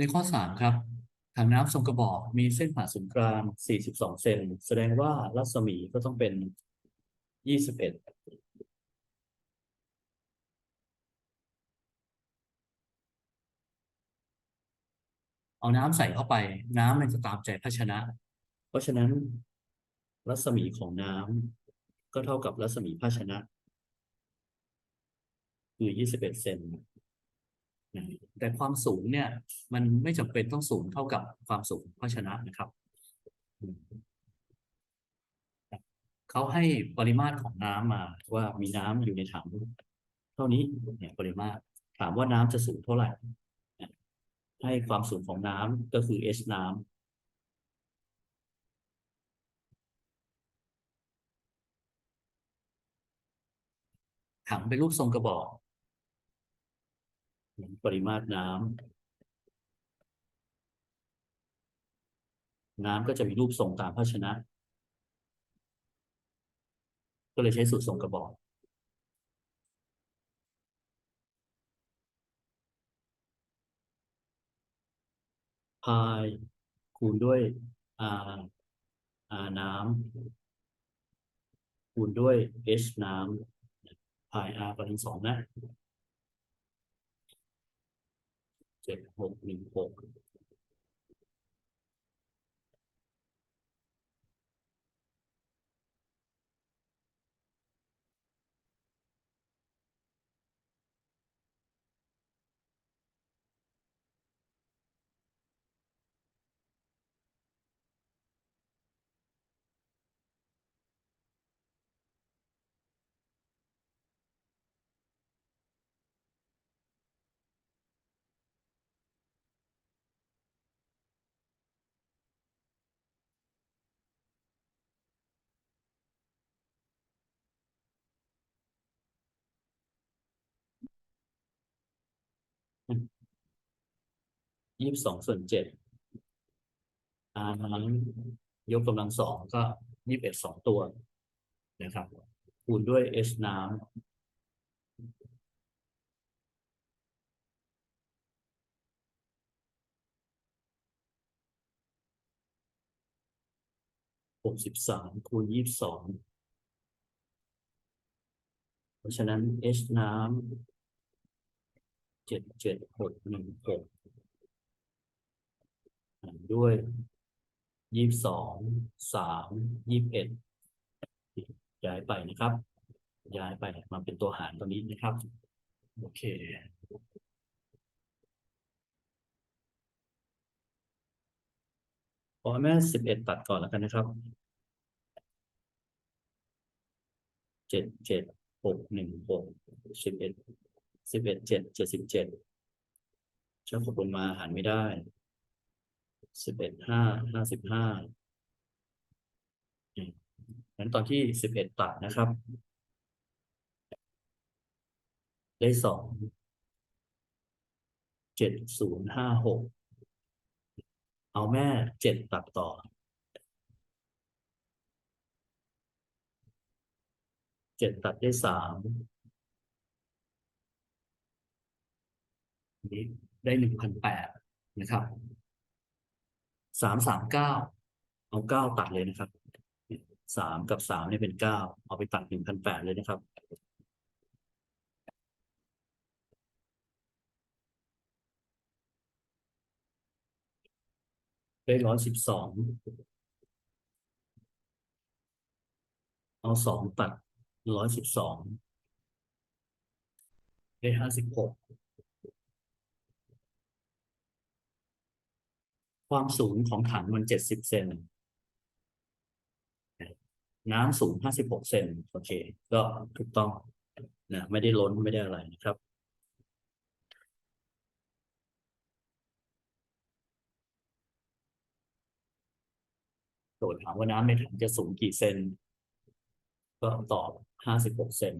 ในข้อสามครับถังน้ำทรงกระบอกมีเส้นผ่าศูนย์กลาง 42 เซนแสดงว่ารัศมีก็ต้องเป็น 21เอาน้ำใส่เข้าไป น้ำมันจะตามใจภาชนะ เพราะฉะนั้น รัศมีของน้ำก็เท่ากับรัศมีภาชนะ คือ 21 เซน แต่ความสูงเนี่ย มันไม่จำเป็นต้องสูงเท่ากับความสูงของภาชนะนะครับ เขาให้ปริมาตรของน้ำมาว่ามีน้ำอยู่ในถังเท่านี้เนี่ยปริมาตรถามว่าน้ำจะสูงเท่าไหร่ให้ความสูงของน้ำก็คือ h น้ำถังเป็นรูปทรงกระบอก ปริมาตรน้ำน้ำก็จะมีรูปทรงตามภาชนะ ก็เลยใช้สูตรทรงกระบอกพายคูณด้วย r r น้ำคูณด้วย h น้ำพาย r กำลังสองนะ เจ็ดห ยี่สิบสองส่วนเจ็ด r น้ำยกกำลังสองก็ยี่สิบเอ็ดสองตัว นะครับ คูณด้วย h น้ำหกสิบสามคูณยี่สิบสองเพราะฉะนั้น h น้ำเจ็ดเจ็ดหกหนึ่งหก ด้วยยี่สิบสองสามยี่สิบเอ็ดย้ายไปนะครับ ย้ายไปมาเป็นตัวหารตรงนี้นะครับ โอเคขอแม่สิบเอ็ดตัดก่อนแล้วกันนะครับเจ็ดเจ็ดหกหนึ่งหกสิบเอ็ดสิบเอ็ดเจ็ดเจ็ดสิบเจ็ดเจ้าขบลงมาหารไม่ได้ สิบเอ็ดห้าห้าสิบห้างั้นตอนที่สิบเอ็ดตัดนะครับ ได้สองเจ็ดศูนย์ห้าหกเอาแม่เจ็ดตัดต่อ เจ็ดตัดได้สามนี้ได้หนึ่งพันแปดนะครับ สามสามเก้าเอาเก้าตัดเลยนะครับสามกับสามเนี่ยเป็นเก้าเอาไปตัดหนึ่งพันแปดเลยนะครับ ได้ร้อยสิบสองเอาสองตัดร้อยสิบสองได้ห้าสิบหก ความสูงของถังมันเจ็ดสิบเซนน้ำสูงห้าสิบหกเซนโอเค ก็ถูกต้องนะไม่ได้ล้นไม่ได้อะไรนะครับ โจทย์ถามว่าน้ำในถังจะสูงกี่เซน ก็ตอบห้าสิบหกเซน